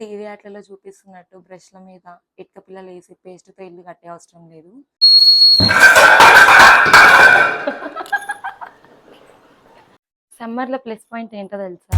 TV యాడ్లలో చూపిస్తున్నట్టు బ్రష్ల మీద ఇటుక పిల్లలు వేసి పేస్ట్తో ఇల్లు కట్టే అవసరం లేదు. సమ్మర్లో ప్లస్ పాయింట్ ఏంటో తెలుసా?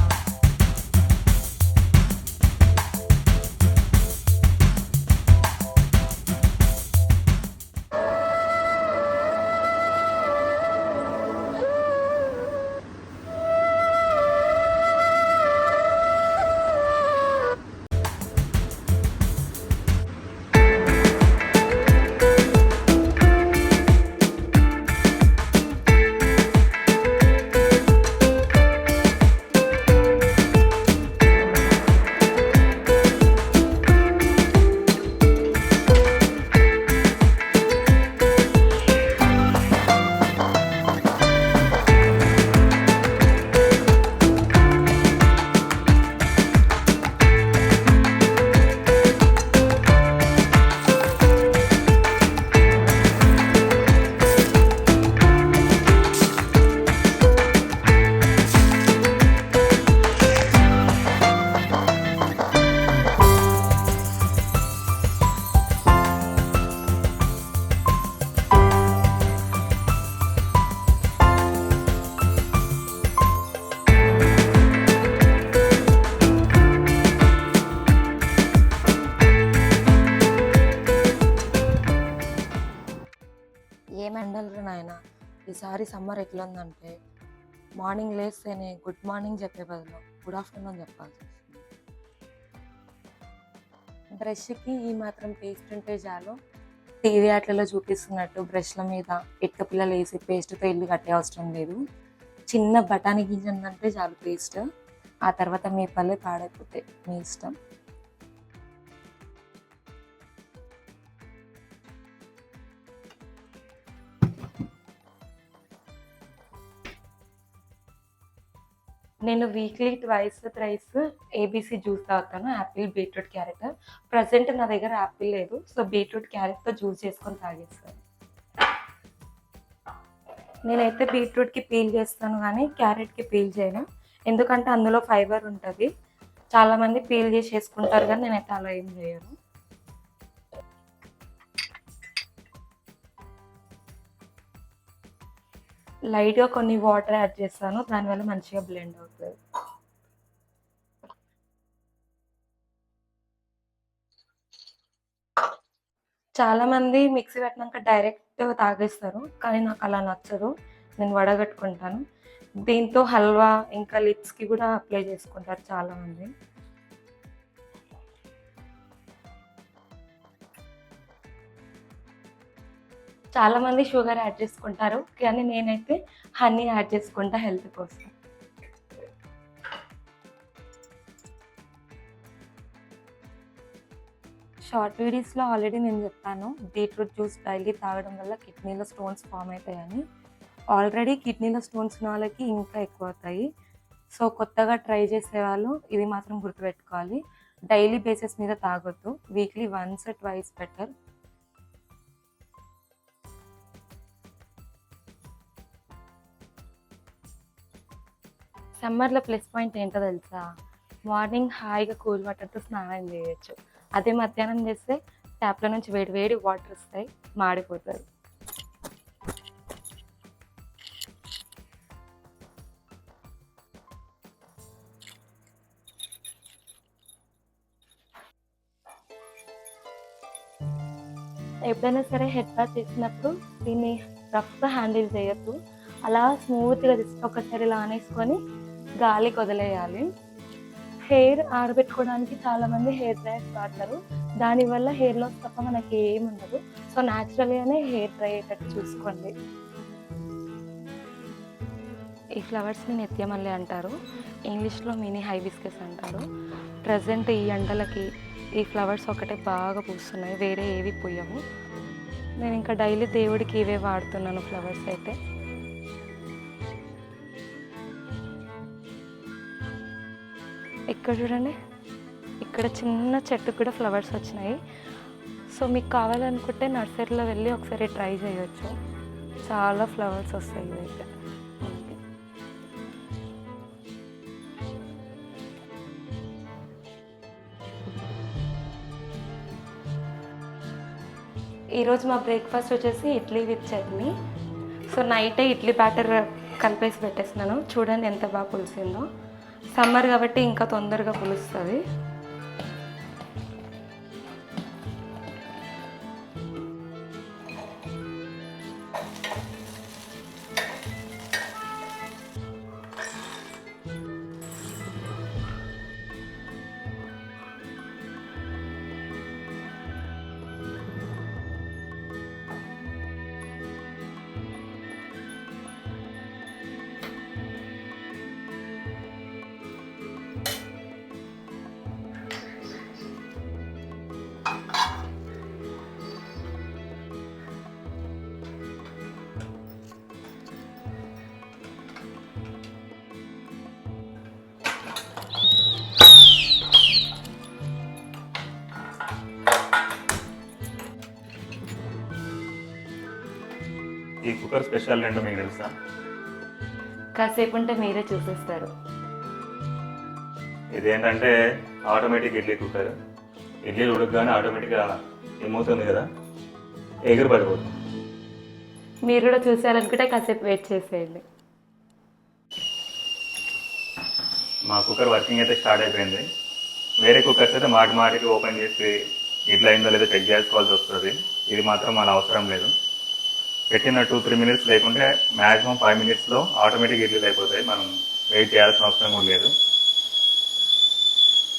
ఎండలు నాయన. ఈసారి సమ్మర్ ఎట్లుందంటే మార్నింగ్ లేస్తేనే గుడ్ మార్నింగ్ చెప్పే బదులు గుడ్ ఆఫ్టర్నూన్ చెప్పాల్సి వస్తుంది. బ్రష్కి ఈ మాత్రం పేస్ట్ ఉంటే చాలు. టీవీ యాడ్లలో చూపిస్తున్నట్టు బ్రష్ల మీద ఇటుక పిల్లలు వేసి పేస్ట్తో ఇల్లు కట్టే అవసరం లేదు. చిన్న బఠానీ గింజ ఉందంటే చాలు పేస్ట్. ఆ తర్వాత మీ పల్లె పాడైపోతాయి మీ ఇష్టం. నేను weekly twice thrice ABC juice తాగుతాను యాపిల్ బీట్రూట్ క్యారెట్ ప్రజెంట్ నా దగ్గర యాపిల్ లేదు సో బీట్రూట్ క్యారెట్తో జ్యూస్ చేసుకొని తాగేస్తాను. నేనైతే బీట్రూట్కి పీల్ చేస్తాను కానీ క్యారెట్కి పీల్ చేయను. ఎందుకంటే అందులో ఫైబర్ ఉంటుంది. చాలామంది పీల్ చేసి చేసుకుంటారు కానీ నేనైతే అలా ఏం చేయను. లైట్గా కొన్ని వాటర్ యాడ్ చేస్తాను. దానివల్ల మంచిగా బ్లెండ్ అవుతుంది. చాలా మంది మిక్సీ పెట్టినాక డైరెక్ట్ తాగేస్తారు. కానీ నాకు అలా నచ్చదు. నేను వడగట్టుకుంటాను దీంతో హల్వా ఇంకా లిప్స్కి కూడా అప్లై చేసుకుంటారు చాలామంది. చాలామంది చాలా మంది షుగర్ యాడ్ చేసుకుంటారు కానీ నేనైతే హనీ యాడ్ చేసుకుంటా హెల్త్ కోసం. షార్ట్ వీడియోస్లో ఆల్రెడీ నేను చెప్పాను బీట్రూట్ జ్యూస్ డైలీ తాగడం వల్ల కిడ్నీలో స్టోన్స్ ఫామ్ అవుతాయని. ఆల్రెడీ కిడ్నీలో స్టోన్స్ ఉన్న వాళ్ళకి ఇంకా ఎక్కువ అవుతాయి. సో కొత్తగా ట్రై చేసే వాళ్ళు ఇది మాత్రం గుర్తుపెట్టుకోవాలి. డైలీ బేసిస్ మీద తాగొద్దు. Weekly once twice better. సమ్మర్లో ప్లస్ పాయింట్ ఏంటో తెలుసా? మార్నింగ్ హాయిగా కూల్ వాటర్తో స్నానం చేయొచ్చు. అదే మధ్యాహ్నం చేస్తే ట్యాప్లో నుంచి వేడి వేడి వాటర్ వస్తాయి మాడిపోతారు ఎప్పుడైనా సరే హెడ్ బాత్ చేసినప్పుడు దీన్ని రఫ్గా హ్యాండిల్ చేయొద్దు. అలా స్మూత్గా తీసి ఒకసారి ఇలా ఆనేసుకొని గాలికి వదిలేయాలి హెయిర్ ఆరబెట్టుకోవడానికి చాలామంది హెయిర్ డ్రైయర్స్ వాడతారు. దానివల్ల హెయిర్ లాస్ తప్ప మనకి ఏమి ఉండదు. సో న్యాచురల్గానే హెయిర్ డ్రై అయ్యేటట్టు చూసుకోండి. ఈ ఫ్లవర్స్ని నిత్యమల్లి అంటారు. ఇంగ్లీష్లో మినీ హైబిస్కెస్ అంటారు. ప్రజెంట్ ఈ ఎండలకి ఈ ఫ్లవర్స్ ఒకటే బాగా పూస్తున్నాయి. వేరే ఏవి పూయవు. నేను ఇంకా డైలీ దేవుడికి ఇవే వాడుతున్నాను ఫ్లవర్స్ అయితే. ఇక్కడ చూడండి. ఇక్కడ చిన్న చెట్టు కూడా ఫ్లవర్స్ వచ్చినాయి. సో మీకు కావాలనుకుంటే నర్సరీలో వెళ్ళి ఒకసారి ట్రై చేయొచ్చు. చాలా ఫ్లవర్స్ వస్తాయి ఇవైతే ఈరోజు మా బ్రేక్ఫాస్ట్ వచ్చేసి ఇడ్లీ విత్ చట్నీ. సో నైటే ఇడ్లీ బ్యాటర్ కలిపేసి పెట్టేస్తున్నాను. చూడండి ఎంత బాగా పులిసిందో. సమ్మర్ కాబట్టి ఇంకా తొందరగా పులుస్తుంది కుక్కర్ స్పెషల్ ఏంటో మీకు తెలుసా? కాసేపు ఉంటే మీరే చూసేస్తారు. ఇదేంటంటే ఆటోమేటిక్ ఇడ్లీ కుక్కర్. ఇడ్లీ ఉడకగానే ఆటోమేటిక్గా ఏమవుతుంది కదా? ఎగురు పడిపోతుంది మీరు కూడా చూసేయాలనుకుంటే కాసేపు వెయిట్ చేసేయండి. మా కుక్కర్ వర్కింగ్ అయితే స్టార్ట్ అయిపోయింది. వేరే కుక్కర్స్ అయితే మాటి మాటికి ఓపెన్ చేసి ఇట్లా అయిందో లేదో చెక్ చేసుకోవాల్సి వస్తుంది. ఇది మాత్రం మన అవసరం లేదు. పెట్టిన టూ త్రీ మినిట్స్ లేకుంటే మ్యాక్సిమం ఫైవ్ మినిట్స్లో ఆటోమేటిక్ ఇడ్లీలు అయిపోతాయి. మనం వెయిట్ చేయాల్సిన అవసరం కూడా లేదు.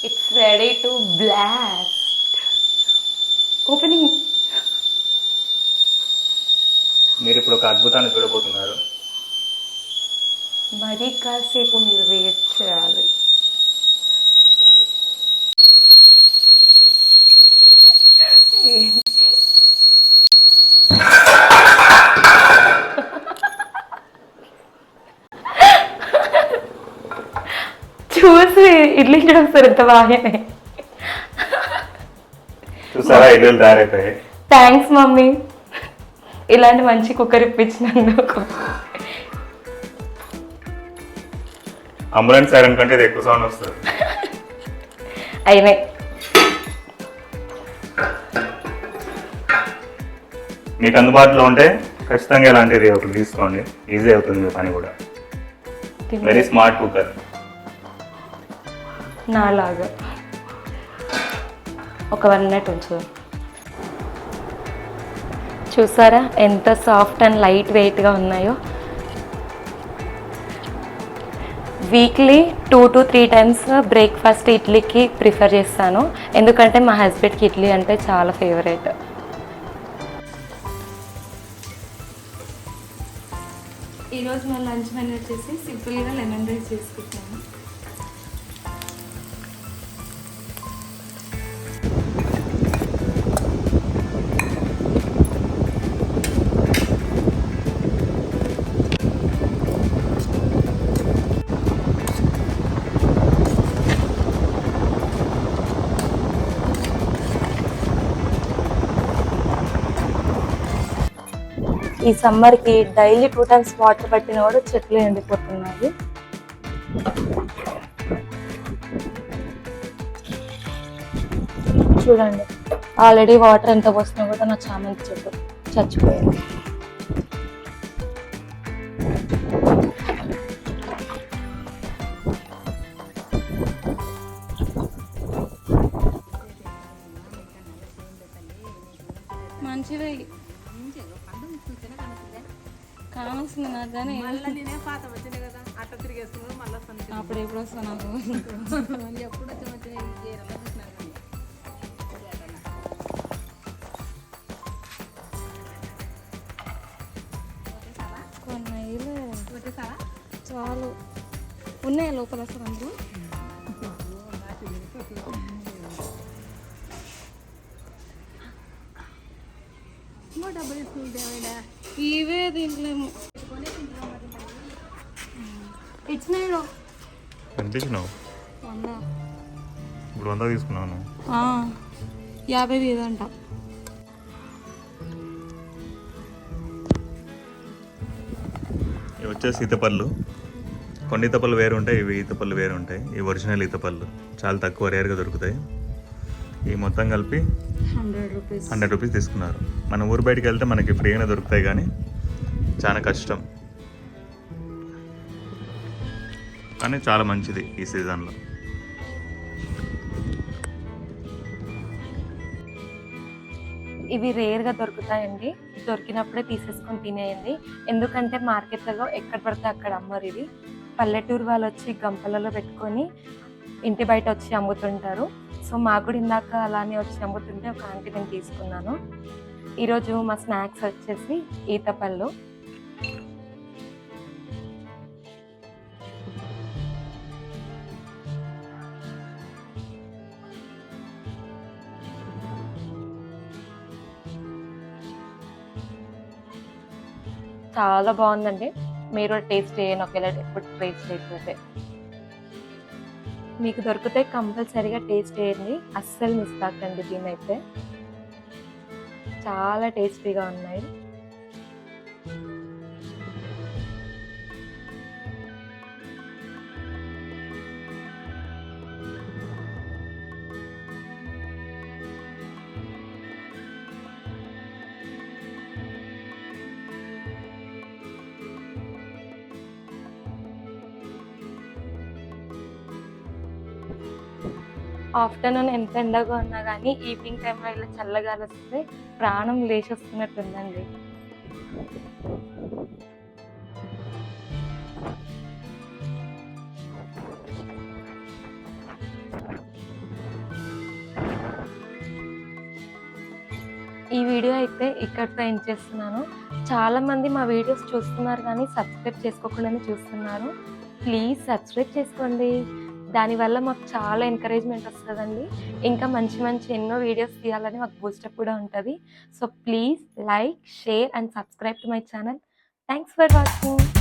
It's ready to blast opening మీరు ఇప్పుడు ఒక అద్భుతాన్ని చూడబోతున్నారు. మరీ కాసేపు మీరు వెయిట్ చేయాలి. చూసి ఇడ్లీ చూస్తారు ఎంత బాగానే. చూసారా ఇడ్లీలు తయారైపోయాయి థ్యాంక్స్ మమ్మీ. ఇలాంటి మంచి కుక్కర్ ఇప్పించినందుకు. అంబులెన్స్ సైరన్ కంటే ఇది ఎక్కువ సౌండ్ వస్తుంది. అయినాయి. మీకు అందుబాటులో ఉంటే ఖచ్చితంగా ఇలాంటిది ఒకటి తీసుకోండి. ఈజీ అవుతుంది మీ పని కూడా. వెరీ స్మార్ట్ కుక్కర్ నాలాగా. ఒక వన్ మినిట్ ఉంచు. చూసారా ఎంత సాఫ్ట్ అండ్ లైట్ వెయిట్గా ఉన్నాయో? Weekly two to three times breakfast ఇడ్లీకి ప్రిఫర్ చేస్తాను. ఎందుకంటే మా హస్బెండ్కి ఇడ్లీ అంటే చాలా ఫేవరెట్. ఈరోజు మా లంచ్ మెనూ వచ్చేసి సింపుల్గా లెమన్ రైస్ చేసుకుంటాను ఈ సమ్మర్కి డైలీ టూ టైమ్స్ వాటర్ పట్టిన కూడా చెట్లు ఎండిపోతున్నాయి. చూడండి. ఆల్రెడీ వాటర్ ఎంత పోసినా కూడా నా చామంతి చెట్టు చచ్చిపోయింది. కానీ నేనే పాత వచ్చింది కదా అట్ట మళ్ళీ వస్తాను అప్పుడు ఎప్పుడు వస్తా నాకు? మళ్ళీ ఎప్పుడు వచ్చి వచ్చిన ఈ చీరలో చూసినాను కానీ. కొన్ని చాలు. ఉన్నాయి లోపల అసలు అందరూ ఏమైనా ఇవే తింటలేము ఇచ్చినాడు కనిపించినావు? ఇప్పుడు వంద తీసుకున్నాను. యాభై ఇదంట ఇవి వచ్చేసి ఈతపళ్ళు కొన్ని ఈతపళ్ళు వేరు ఉంటాయి ఇవి ఈతపళ్ళు వేరు ఉంటాయి ఇవి ఒరిజినల్ ఈతపళ్ళు. చాలా తక్కువ రేర్గా దొరుకుతాయి. ఈ మొత్తం కలిపి హండ్రెడ్ రూపీస్. హండ్రెడ్ రూపీస్ తీసుకున్నారు. మన ఊరు బయటికి వెళ్తే మనకి ఫ్రీగానే దొరుకుతాయి కానీ చాలా కష్టం. కానీ చాలా మంచిది ఈ సీజన్లో ఇవి రేర్గా దొరుకుతాయండి. దొరికినప్పుడే తీసేసుకొని తినేయండి. ఎందుకంటే మార్కెట్లలో ఎక్కడ పడితే అక్కడ అమ్మరు ఇవి. పల్లెటూరు వాళ్ళు వచ్చి గంపలలో పెట్టుకొని ఇంటి బయట వచ్చి అమ్ముతుంటారు. సో మాకు కూడా ఇందాక అలానే వచ్చి అమ్ముతుంటే ఒక ఆంటీ నేను తీసుకున్నాను. ఈరోజు మా స్నాక్స్ వచ్చేసి ఈతపళ్ళు. చాలా బాగుందండి. మీరు టేస్ట్ చేయను ఒకవేళ ఎప్పుడు టేస్ట్ చేయకపోతే. మీకు దొరికితే కంపల్సరీగా టేస్ట్ చేయండి. అస్సలు మిస్ కాకండి దీని అయితే చాలా టేస్టీగా ఉన్నాయి. ఆఫ్టర్నూన్ ఎంత ఎండగా ఉన్నా కానీ ఈవినింగ్ టైంలో ఇలా చల్లగాలి వస్తే ప్రాణం లేచి వస్తున్నట్టుందండి ఈ వీడియో అయితే ఇక్కడితో ఎండ్ చేస్తున్నాను. చాలామంది మా వీడియోస్ చూస్తున్నారు కానీ సబ్స్క్రైబ్ చేసుకోకుండానే చూస్తున్నారు. ప్లీజ్ సబ్స్క్రైబ్ చేసుకోండి. దానివల్ల మాకు చాలా ఎంకరేజ్మెంట్ వస్తుందండి. ఇంకా మంచి మంచి ఎన్నో వీడియోస్ తీయాలని మాకు బూస్టప్ కూడా ఉంటుంది. So please like share and subscribe to my channel thanks for watching